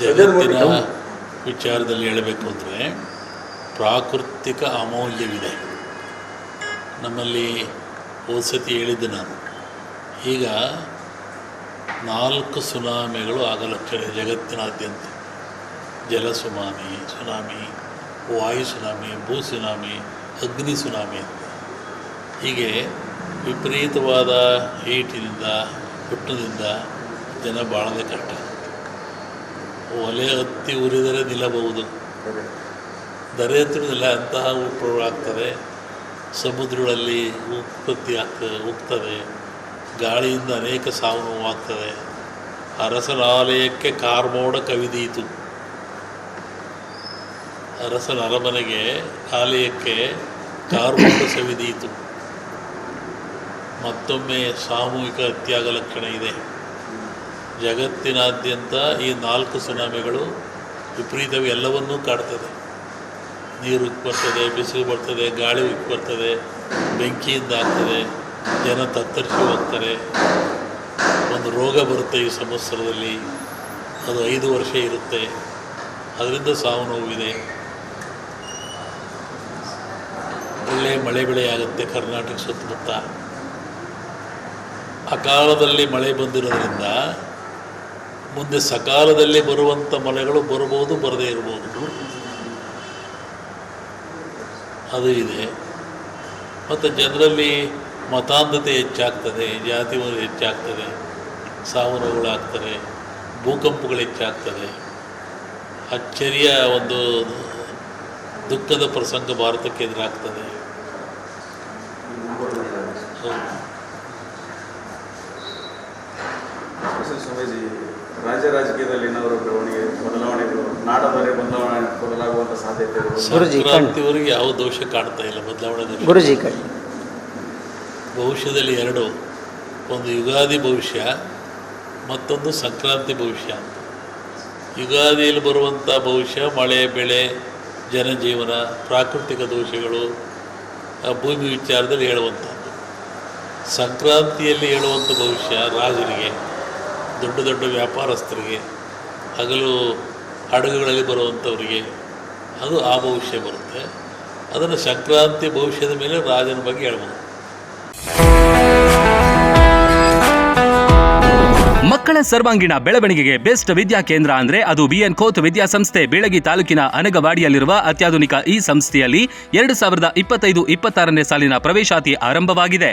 ಜಗತ್ತಿನ ವಿಚಾರದಲ್ಲಿ ಹೇಳಬೇಕು ಅಂದರೆ ಪ್ರಾಕೃತಿಕ ಅಮೌಲ್ಯವಿದೆ. ನಮ್ಮಲ್ಲಿ ಓಸತಿ ಸತಿ ಹೇಳಿದ್ದೆ ನಾನು. ಈಗ ನಾಲ್ಕು ಸುನಾಮಿಗಳು ಆಗಲಕ್ಷಣ ಜಗತ್ತಿನಾದ್ಯಂತ. ಜಲ ಸುನಾಮಿ ಸುನಾಮಿ ವಾಯು ಸುನಾಮಿ ಭೂ ಸುನಾಮಿ ಅಗ್ನಿ ಸುನಾಮಿ ಅಂತ. ಹೀಗೆ ವಿಪರೀತವಾದ ಹೀಟಿನಿಂದ ಹುಟ್ಟದಿಂದ ಜನ ಬಾಳದೆ ಕಷ್ಟ. ಒಲೆ ಹತ್ತಿ ಉರಿದರೆ ನಿಲ್ಲಬಹುದು. ದರೆ ಹತ್ತಿರದಲ್ಲ ಅಂತಹ ಆಗ್ತದೆ ಸಮುದ್ರಗಳಲ್ಲಿ ಉತ್ಪತ್ತಿ ಆಗ್ತದೆ ಹೋಗ್ತವೆ. ಗಾಳಿಯಿಂದ ಅನೇಕ ಸಾವು ನೋವಾಗ್ತದೆ ಅರಸನ ಆಲಯಕ್ಕೆ ಕಾರ್ಮೋಡ ಕವಿದೀತು. ಅರಸನ ಅರಮನೆಗೆ ಆಲಯಕ್ಕೆ ಕಾರ್ಮೋಡ ಸವಿದೀತು. ಮತ್ತೊಮ್ಮೆ ಸಾಮೂಹಿಕ ಅತ್ಯಾಗ ಲಕ್ಷಣ ಇದೆ. ಜಗತ್ತಿನಾದ್ಯಂತ ಈ ನಾಲ್ಕು ಸುನಾಮಿಗಳು ವಿಪರೀತವು ಎಲ್ಲವನ್ನೂ ಕಾಡ್ತದೆ. ನೀರು ಬರ್ತದೆ ಬಿಸಿಲು ಬರ್ತದೆ, ಗಾಳಿ ಉಕ್ಕಿ ಬರ್ತದೆ ಬೆಂಕಿಯಿಂದ ಆಗ್ತದೆ, ಜನ ತತ್ತರಿಸಿ ಹೋಗ್ತಾರೆ. ಒಂದು ರೋಗ ಬರುತ್ತೆ ಈ ಸಂವತ್ಸರದಲ್ಲಿ. ಅದು ಐದು ವರ್ಷ ಇರುತ್ತೆ. ಅದರಿಂದ ಸಾವು ನೋವಿದೆ. ಒಳ್ಳೆ ಮಳೆ ಬೆಳೆಯಾಗುತ್ತೆ ಕರ್ನಾಟಕ ಸುತ್ತಮುತ್ತ. ಆ ಕಾಲದಲ್ಲಿ ಮಳೆ ಬಂದಿರೋದ್ರಿಂದ ಮುಂದೆ ಸಕಾಲದಲ್ಲಿ ಬರುವಂಥ ಮಳೆಗಳು ಬರಬಹುದು ಬರದೇ ಇರಬಹುದು ಅದು ಇದೆ. ಮತ್ತು ಜನರಲ್ಲಿ ಮತಾಂಧತೆ ಹೆಚ್ಚಾಗ್ತದೆ ಜಾತಿವಾದ ಹೆಚ್ಚಾಗ್ತದೆ ಸಾವು ಭೂಕಂಪಗಳು ಹೆಚ್ಚಾಗ್ತದೆ ಅಚ್ಚರಿಯ ಒಂದು ದುಃಖದ ಪ್ರಸಂಗ ಭಾರತಕ್ಕೆ ಎದುರಾಗ್ತದೆ. ರಾಜ್ಯ ರಾಜಕೀಯದಲ್ಲಿ ಏನಾದರೂ ಬೆಳವಣಿಗೆ ಬದಲಾವಣೆಗಳು ನಾಡದರೆ ಬದಲಾವಣೆ ಬದಲಾಗುವಂಥ ಸಾಧ್ಯತೆ ಯಾವ ದೋಷ ಕಾಣ್ತಾ ಇಲ್ಲ ಬದಲಾವಣೆ ಗುರುಜಿ ಭವಿಷ್ಯದಲ್ಲಿ ಎರಡು ಒಂದು ಯುಗಾದಿ ಭವಿಷ್ಯ ಮತ್ತೊಂದು ಸಂಕ್ರಾಂತಿ ಭವಿಷ್ಯ. ಅಂತ ಯುಗಾದಿಯಲ್ಲಿ ಬರುವಂಥ ಭವಿಷ್ಯ ಮಳೆ ಬೆಳೆ ಜನಜೀವನ ಪ್ರಾಕೃತಿಕ ದೋಷಗಳು ಆ ಭೂಮಿ ವಿಚಾರದಲ್ಲಿ ಹೇಳುವಂಥದ್ದು ಸಂಕ್ರಾಂತಿಯಲ್ಲಿ ಹೇಳುವಂಥ ಭವಿಷ್ಯ ರಾಜರಿಗೆ. ದೊಡ್ಡ ದೊಡ್ಡ ವ್ಯಾಪಾರಸ್ಥರಿಗೆ, ಹಗಲು ಹಡಗುಗಳಲ್ಲಿ ಬರುವಂಥವರಿಗೆ ಅದು ಆ ಭವಿಷ್ಯ ಬರುತ್ತೆ. ಅದನ್ನು ಸಂಕ್ರಾಂತಿ ಭವಿಷ್ಯದ ಮೇಲೆ ರಾಜನ ಬಗ್ಗೆ ಹೇಳ್ಬೋದು. ಮಕ್ಕಳ ಸರ್ವಾಂಗೀಣ ಬೆಳವಣಿಗೆಗೆ ಬೆಸ್ಟ್ ವಿದ್ಯಾ ಕೇಂದ್ರ ಅಂದ್ರೆ ಅದು ಬಿಎನ್ ಖೋತ್ ವಿದ್ಯಾಸಂಸ್ಥೆ ಬೀಳಗಿ ತಾಲೂಕಿನ ಅನಗವಾಡಿಯಲ್ಲಿರುವ ಅತ್ಯಾಧುನಿಕ ಈ ಸಂಸ್ಥೆಯಲ್ಲಿ ಎರಡು ಸಾವಿರದ ಇಪ್ಪತ್ತೈದು ಇಪ್ಪತ್ತಾರನೇ ಸಾಲಿನ ಪ್ರವೇಶಾತಿ ಆರಂಭವಾಗಿದೆ.